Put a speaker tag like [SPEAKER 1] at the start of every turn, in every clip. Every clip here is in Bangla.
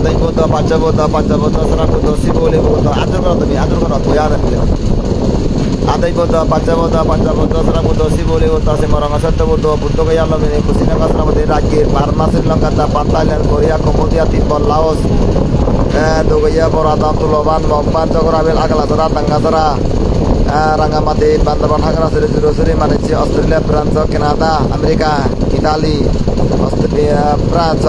[SPEAKER 1] আদাই বোধ পাঞ্চবোধ পাঞ্চবোধ সরাবোধ শিবলি বোধ আদর করো তুমি, আদর করো তুই আর মিলে আদাই বোধ পাঞ্চবোধ পাঞ্চবোধ সরাবোধ শিবলি বোধ সিমরঙ্গ সত্যবোধ বুদ্ধ গয়া লমিনি কুসিনাঙ্গা সরাবোধ রাজ্যের Burma Sri Lanka Japan Thailand Korea Cambodia তিব্বত লাওস। দুগইয়া বরাদাম তুলবান মগবান চকরাবিল আগলাচরা বান্দরবান হাগরাচুরি জুরুচুরি মানিচি Australia, France, Canada, America Italy Australia, France.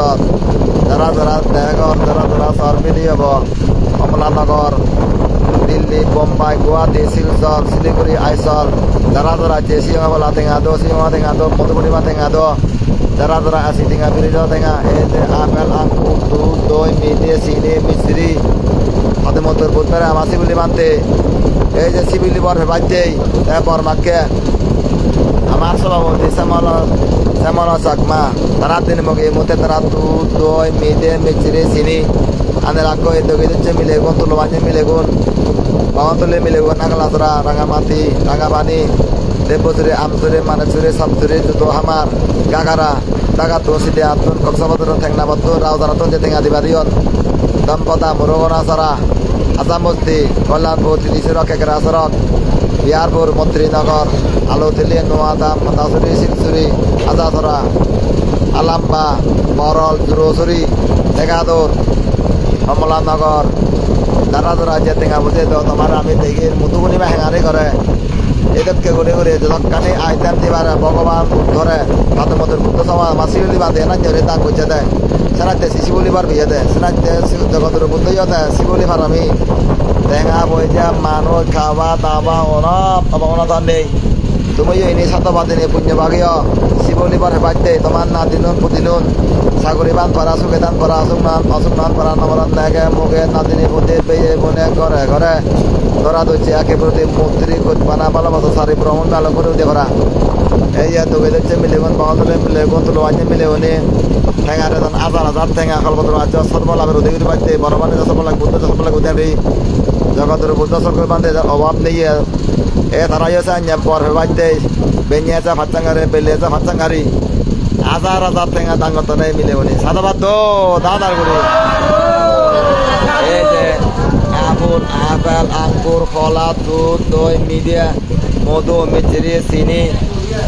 [SPEAKER 1] যারা যারা দেহগর যারা যারা সরপিলি হব কমলানগর, দিল্লি, বোম্বাই, গুয়াহাটি, শিলচর, শিলিগুড়ি, আইসল যারা যারা যে সিংহলা টেঙা দো, সিংহ টেঙা দো, মধুবনিমা টেঙা দো যারা যারা আছে টেঙা বিরিজ টেঙা যে আপেল আঙ্কুর দুধ দই মিঠে, চিনি মিশ্রি হাতে মতোর বুধবারে আমার শিবলি মানতে এই যে শিবিলি বর বাড়তেই তারপর মাকে আমার সভাপতি শ্যামল শ্যামল চাকমা তারা দিন মগে মতে তারা দুধ দই মিঠে মিশ্রি চিনি আনে রাখো এই দগে দিচ্ছে মিলে গুণ তুলো বাজে মিলে গুণ বাবা তুলে মিলে গুণ নাগলাতরা রাঙামাটি রাঙাবানি দেবচুরি আমচুরি মানেচুরি সাবচুরি জুতো হামার গাগারা দাগাতো সিদে আতুন কক্সবাজার ঠেংনাবাদ রাউজারাতন যে টেঙা দিবাদিয়ন দম্পতা মুরগনা সরা আসামবস্তি কল্যাণপুর তিলিশিরক কেকরা সড়ক বিহারপুর মন্ত্রীনগর আলোতিলি নোয়াদাম দাসুরি শিলচুরি আজাসরা আলাম্বা মরল জুরোসুরি টেকাদুর কমলানগর দারা দারা যে টেঙা বুঝে তো তোমার আমি দেখি মুতুগুনিমা হেঙারি করে এদেরকে ঘুরে ঘুরে যতখানি আইটেম দিবার, ভগবান ধরে তাদের মধ্যে বুদ্ধ সমাজ মাসি বলিবা দেয় না জরে তা করছে দেয় সেনাতে শিশু বলিবার বিয়ে দেয় সেনাতে জগতের বুদ্ধ ইয়ে দেয় শিব বলিবার আমি, টেঙা বইজা মানুষ খাওয়া দাওয়া অনব অবনতন নেই তুমি এনে শতবাদী নেই পুণ্য ভাগিয় শিব বলিবার হেবাইতে তোমার না দিনুন পুদিনুন সাগরী বান পরা, সুখে দান পরা, অসুখ নান অসুখ নান পরা নবরন দেখে মুখে নাদিনী বুদ্ধি, পেয়ে বনে ঘরে ঘরে। ধরা দইছে একে প্রতি মূর্তি বানা ভালোবাসা, সারি ভ্রমণ, ভালো করে উঠে করা এই যে দুগে দিচ্ছে মিলেগুন বাংলাদেশে মিলেগুন তুলো আজকে মিলেগুনি ঠেঙারে ধান, হাজার ঠেঙা কলপত্র আছে সর্বলাভের উদয়গিরি বাড়তে, বড় মানে সর্বলাগ বুদ্ধ সর্বলাগ উদয় জগতের বুদ্ধ সরকার বান্ধে অভাব নেই এ তারা আছে আঞ্জা পর বাড়তে বেঞ্জে আছে ফাচ্চাঙ্গারে বেলে আছে ফাচ্চাঙ্গারি হাজার হাজার ঠেঙা দাঙ্গত নেই মিলেগুনি সাদাবাদ তো দাদার গুলি। এই আপেল আঙ্কুর কলা, দুধ, দই মিডিয়া মধু মিচড়ি চিনি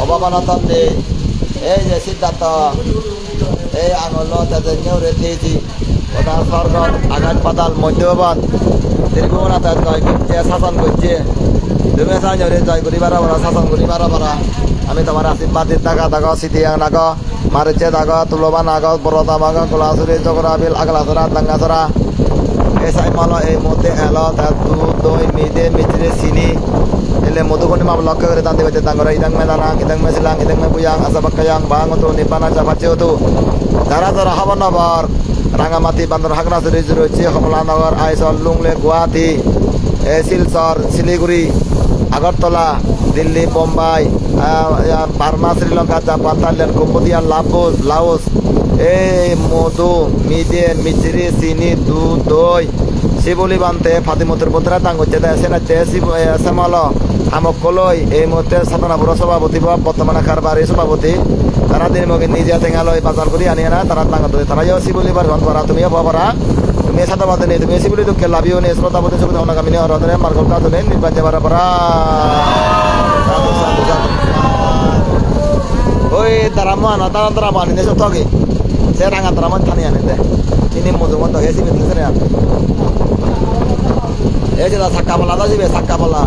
[SPEAKER 1] অভাবানতন নেই এই যে সিদ্ধার্থ এই আঙুল তাদের নেউরে দিয়েছি। ওটা স্বর্গ আঘাত পাতাল মধ্যবান দীর্ঘনাথ জয় করছে শাসন করছে তুমি সাঞ্জরে জয় করি, বারা বারা, শাসন করি, বারা বারা। আমি তোমার আশীর্বাদ দিন থাকা, থাকো, সিটিয়া নাগ, মারিচে থাক তুলবা নাগ বরদা মাগ কোলাসুরি চকরা বিল, আগলাসরা, দাঙ্গাসরা। এসাই মালো, এই মধ্যে এলো দুধ দই, মিদে মিচড়ে চিনি এলে মধুকনি মাপ লক্ষ্য করে দান দেবে দাঙ্গরা, ইদাং মেদানাং ইদাং মেসিলাং ইদাং মে বুয়াং আসা বাক্কায়াং বাং তো নিপানা চাপাচ্ছে হতো যারা যারা হবন নগর রাঙামাটি বান্দর হাগনাচুরি রয়েছে Kamalanagar, Aizawl, Lunglei, Guwahati Silchar, Siliguri, Agartala, Delhi, Bombay Burma, Sri Lanka, Japan, Thailand, Cambodia, লাভোস, Laos এই মধু মিদে মিচড়ি চিনি, দুধ, দই, শিবলি, বানতে ফাতিমতুর পুত্রা তাং হচ্ছে সেনাতে শিব শ্যামল আমকলই এই মুহূর্তে সাধনাপুর সভাপতি বা বর্তমানে কারবারি সভাপতি তারা দিন মগে নিজে টেঙালয় বাজার করি আনিয়ে না, তারা তাঙ্গ তারা যাও শিবলি বার ঘন করা তুমিও পারা তুমি সাদা বাদে নেই তুমি শিবলি দুঃখে লাভিও নেই শ্রোতাপতি সুবিধা অনাগামিনী হরদরে মার্গল কাজ নেই নির্বাচন বারা পারা ওই তারা মানা তারা তারা মানি দেশ তগে সে রাঙা তারা মান থানি আনে দে। তিনি মজু মতো হেসি মিলতেছে না এই যে সাক্কা বলা দা যাবে সাক্কা বলা।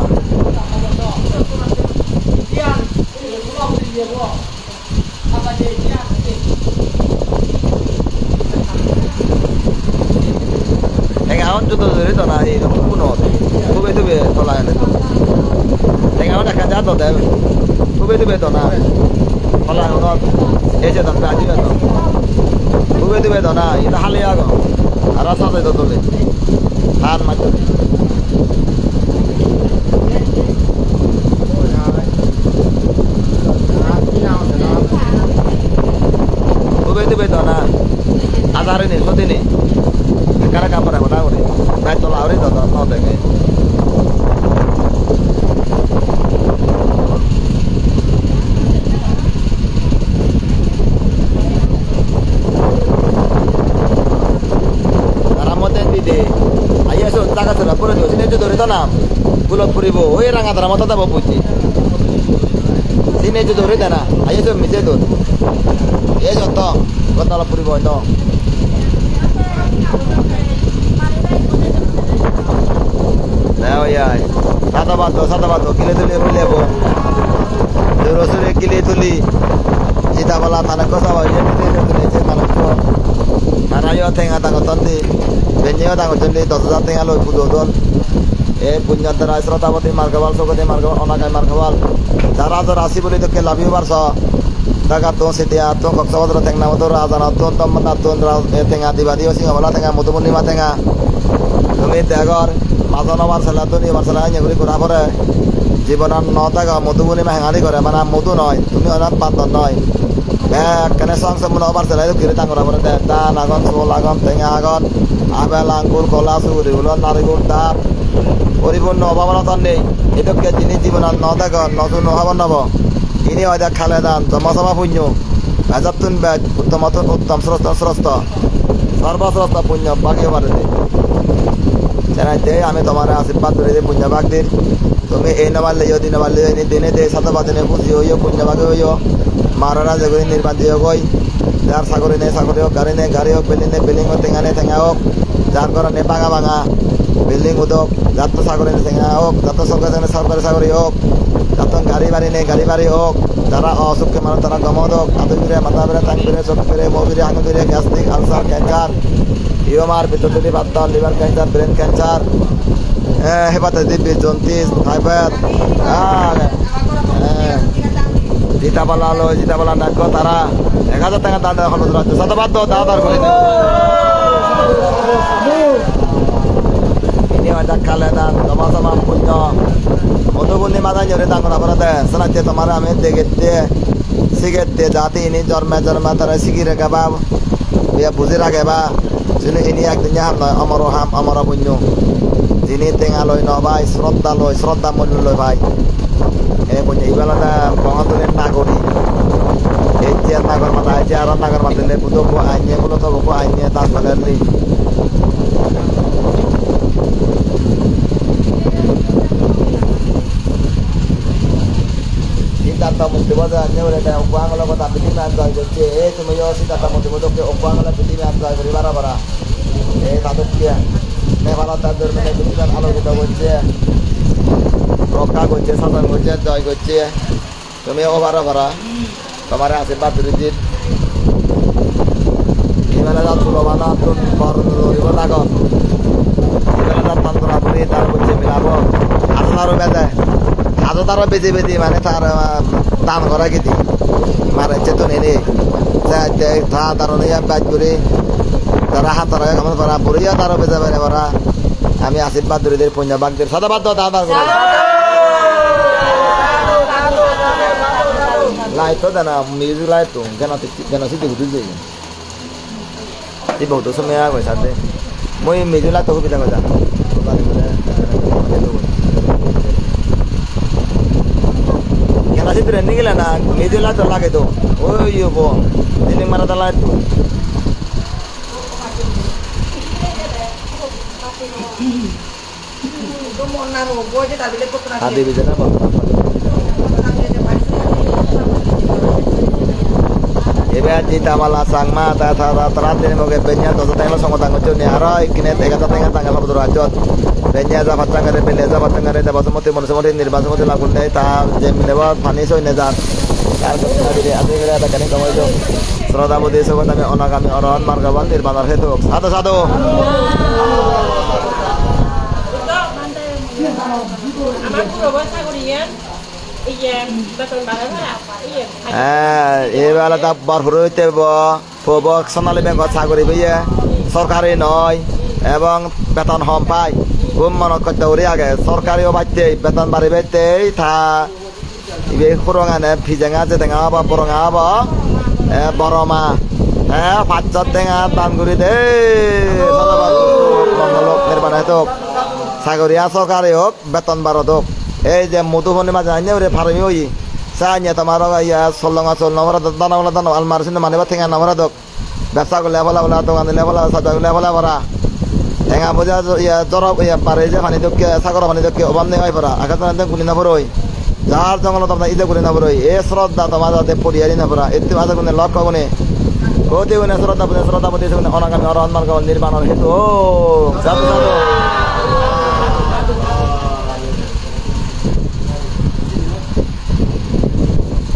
[SPEAKER 1] টেঙাও যত ধরে তো না এই রকম কোনো খুবই তুবে তোলা এনে তো টেঙাও দেখা যা তো দেবে খুবই তুবে তো না তোলা এনে এই যে দাম আজিবে তো খুবই তুবে তো না এটা হালে আগ আর সাথে তো তোলে হার মাঝে খুবই তুবে তো না আধারে নেই সত্যি নেই cara kamera ko daw rin. Dahil to law rin to, no, no, তো নাম গুলত ফুরিব, ওই রাঙা তারা মতো দেবো বুঝছি দিনে যে ধরে দেনা আইয়ে তো মিজে দোর এ যত গতালা ফুরিব হয়তো সাদা বাদ সাদা বাদ কিলে তুলি রইলেব রসুরে কিলে তুলি। জিতাবলা তানে কথা হয় তুলি যে Narayo tenga tango tondi. Benyo tango tondi Dosa tenga loy pudo don এ পুণ্যন্তরা শ্রোতাপতি মার্গবাল সগতি মার্গবাল অনাকায় মার্গবাল যারা তো রাশি বলি তো কে লাভিও পারছ টাকা তো সেতিয়া তো কক্সবাজার তেংনা মতো রাজানা তো তম্মনা তো এ তেঙ্গা দিবাদি সিংহ বলা তেঙ্গা মধুমণিমা তেঙ্গা তুমি দেগর মাজন বারসালা তো নিয়ে বারসালা এগুলি ঘোরা পরে জীবনের ন টাকা মধুবনিমা হেঙালি করে মানে মধু নয় তুমি অনেক বান্ধব নয় কেনে সংসে মনে হবার ছেলে কিরে টাঙ্গরা পরে দে দান আগন সোল আগন টেঙা আগন আপেল আঙ্গুর কলা সুরি হলো নারিগুল ডাব পরিপূর্ণ অভাবনতা নেই এটুকে যিনি জীবন ন দেখো নতুন অভাব নব ইনি হয়তো খালে দান জমা পুণ্য ভেজাতুন ব্যাগ উত্তম উত্তম শ্রেষ্ঠ শ্রেষ্ঠ সর্বশ্রেষ্ঠ পুণ্য বাকিও পারে জানাইতে আমি তোমার আশীর্বাদ করে দিই পুণ্য দিন তুমি এই নামার লইও দিন নামার লইও দিনে দে সাদা বাদনে বুঝি হইও ভাগে হইও মারানা যেগুলি নির্মাণ দিয়ে গই যার সাগরে নে সাগরে হোক গাড়ি নে গাড়ি হোক বিল্ডিং নে বিল্ডিং হোক টেঙা নে টেঙা হোক যার ঘর নে ভাঙা ভাঙা বিল্ডিং উদক যাত্র সাগরে নে টেঙা হোক যাত্র সরকার সরকারি সাগরে হোক তো গাড়ি বাড়ি নে গাড়ি বাড়ি হোক যারা অসুখকে মানুষ তারা গমদ হোক আদু ফিরে মাথা ফিরে টাং ফিরে চোখ ফিরে মৌ ফিরে আঙুল ফিরে গ্যাস্ট্রিক আলসার ক্যান্সার ইউমার পিত্তথলি বাত্তর liver cancer brain cancer hepatitis B jaundice typhoid জিতাবালা লো জিতাবালা ডাক তারা এক হাজার টাকা দান দেওয়া হলো রাজ্য শতবাদ দাও করে দেব ini ada kaledan sama দাঙ্গ না পড়াতে শোনাচ্ছে তোমার আমি দেখেতে শিখেতে জাতি ইনি জন্মে তারা শিখি রেখে বা বিয়া বুঝে রাখে বা যিনি ইনি একদিন হাম নয় অমর হাম, অমর পুণ্য যিনি টেঙা লয় ন ভাই শ্রদ্ধা লয়, শ্রদ্ধা মূল্য লয় ভাই। এ পুণ্য ইবেলাটা বহন্তনের নাগরিক এই যে নাগর মাথা এই আর নাগর মাথা লে বুধ আইনে গুলো তো আইনে, তার Siddhartha Muktiwada nyore ta kota piti man jai goche e তুমি yo Siddhartha Muktiwada ke piti man jai kori bara bara e তাদের কি নে ভালো তাদের মানে পiti man আলোকিত করছে রক্ষা করছে শাসন করছে জয় করছে তুমি ও বারা বারা তোমার আশীর্বাদ দিদি ইমানে যা তুলো বানা তুন বর লরিব লাগন ইমানে যা তন্ত্রা তার করছে মিলাবো আসারও বেজায় আদো তারা বেজে বেজে মানে তার দান করা গেছি মারে চেতন এনে। থা তার বাজ করে তারা হাত তারা কেমন করা পড়িয়া তারা বেজে বেড়ে করা আমি আশীর্বাদ ধরে দিয়ে পঞ্জাব বাগদের সাদাবাদ দাও দাদা করে লাইট তো জানা মিউজিক লাইট তো কেন কেন সিদ্ধি ঘুরতে যাই এই বহুত সময় আগে সাথে মই মিউজিক লাইট তো সুবিধা কথা কেন সিদ্ধি রেন্নি গেলে না মিউজিক লাইট লাগে তো ওই ইয়ে দিনে মারা দা লাইট তো আদি বিজয় না Ibe cita mala sangma ta ta ta terat ini moge benya to ta ma songo tango chuni aro ikine tega ta tenga tanga sabdo rajot benya za patang gare bele za patang gare da basmati mon samoti nirbasmati lagun dai ta jem leba pani soi ne jar তার কথা দিলে আদি করে এটা কেন কমাই দাও শ্রদ্ধা বুদ্ধি সবন আমি অনাগামী অরহন মার্গবান নির্বাণের হেতু সাধু সাধু
[SPEAKER 2] আমার পুরো বয়সা করিয়ে
[SPEAKER 1] এবেলা তা বরফুর হইতে পব সোনালী ব্যাংকত চাকরি বইয়ে সরকারি নয়, এবং বেতন হম পাই ঘুম মনত করতে উড়ি আগে। সরকারিও বাড়তে বেতন বাড়ি বাড়তে থা। ইবে খুরঙানে ফিজেঙা জেতেঙা বা বরঙা বা বরমা হ্যাঁ পাঁচশত টেঙা দান করি দে। চাকরিয়া সরকারি হোক বেতন বারত হোক এই যে মধুবনী মাঝে আইনে ওরে ফার্মি ওই চাইনে তোমার ইয়া চল্লঙা চল নমরা দানা বলা দানা আলমার সিনে মানে বা ঠেঙা নমরা দক ব্যবসা করলে বলা বলা দোকান দিলে সাজা করলে বলা বলা টেঙা বোঝা ইয়া জ্বর ইয়া পারে যে পানি দক্ষে সাগর পানি দক্ষে অভাব নেই হয় পরা আঘাত না গুলি না পড়ই যার জঙ্গলত আপনার ইদে গুলি না পড়ই এ শ্রদ্ধা তোমার যাতে পড়িয়ারি না পড়া এতে মাঝে গুণে লক্ষ্য গুণে কোতে গুণে শ্রদ্ধা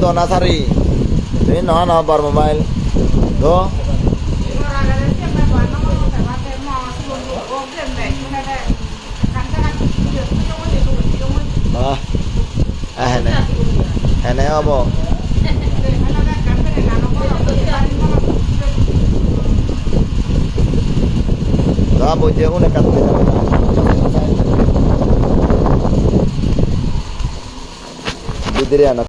[SPEAKER 1] do na sari. Ni no no bor mobile. Do. Ah. Ah ne. Ene obo. Da bo je une деревянных